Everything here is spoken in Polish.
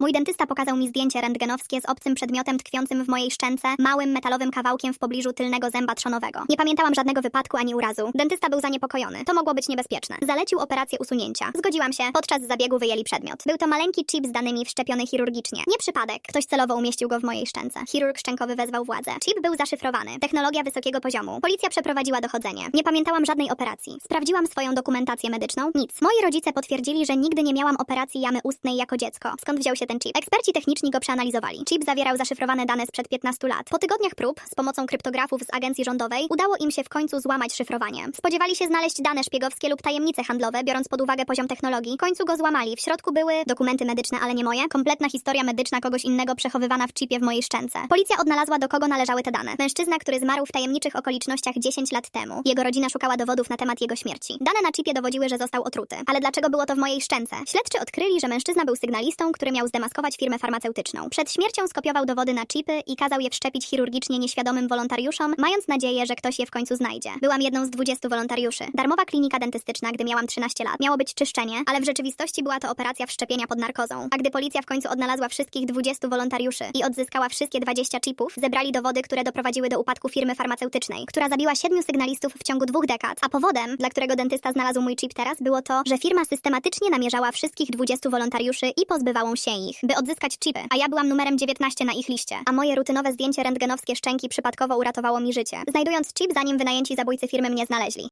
Mój dentysta pokazał mi zdjęcie rentgenowskie z obcym przedmiotem tkwiącym w mojej szczęce, małym metalowym kawałkiem w pobliżu tylnego zęba trzonowego. Nie pamiętałam żadnego wypadku ani urazu. Dentysta był zaniepokojony. To mogło być niebezpieczne. Zalecił operację usunięcia. Zgodziłam się. Podczas zabiegu wyjęli przedmiot. Był to maleńki chip z danymi wszczepiony chirurgicznie. Nie przypadek. Ktoś celowo umieścił go w mojej szczęce. Chirurg szczękowy wezwał władzę. Chip był zaszyfrowany. Technologia wysokiego poziomu. Policja przeprowadziła dochodzenie. Nie pamiętałam żadnej operacji. Sprawdziłam swoją dokumentację medyczną. Nic. Moi rodzice potwierdzili, że nigdy nie miałam operacji jamy ustnej jako dziecko. Skąd wziął się ten chip? Eksperci techniczni go przeanalizowali. Chip zawierał zaszyfrowane dane sprzed 15 lat. Po tygodniach prób, z pomocą kryptografów z agencji rządowej, udało im się w końcu złamać szyfrowanie. Spodziewali się znaleźć dane szpiegowskie lub tajemnice handlowe, biorąc pod uwagę poziom technologii. W końcu go złamali. W środku były dokumenty medyczne, ale nie moje, kompletna historia medyczna kogoś innego przechowywana w chipie w mojej szczęce. Policja odnalazła, do kogo należały te dane. Mężczyzna, który zmarł w tajemniczych okolicznościach 10 lat temu. Jego rodzina szukała dowodów na temat jego śmierci. Dane na chipie dowodziły, że został otruty. Ale dlaczego było to w mojej szczęce? Śledczy odkryli, że mężczyzna był sygnalistą, który miał zdemaskować firmę farmaceutyczną. Przed śmiercią skopiował dowody na chipy i kazał je wszczepić chirurgicznie nieświadomym wolontariuszom, mając nadzieję, że ktoś je w końcu znajdzie. Byłam jedną z 20 wolontariuszy. Darmowa klinika dentystyczna, gdy miałam 13 lat. Miało być czyszczenie, ale w rzeczywistości była to operacja wszczepienia pod narkozą. A gdy policja w końcu odnalazła wszystkich 20 wolontariuszy i odzyskała wszystkie 20 chipów, zebrali dowody, które doprowadziły do upadku firmy farmaceutycznej, która zabiła siedmiu sygnalistów w ciągu dwóch dekad. A powodem, dla którego dentysta znalazł mój chip teraz, było to, że firma systematycznie namierzała wszystkich 20 wolontariuszy i pozbywała się ich, by odzyskać chipy. A ja byłam numerem 19 na ich liście. A moje rutynowe zdjęcie rentgenowskie szczęki przypadkowo uratowało mi życie, znajdując chip, zanim wynajęci zabójcy firmy mnie znaleźli.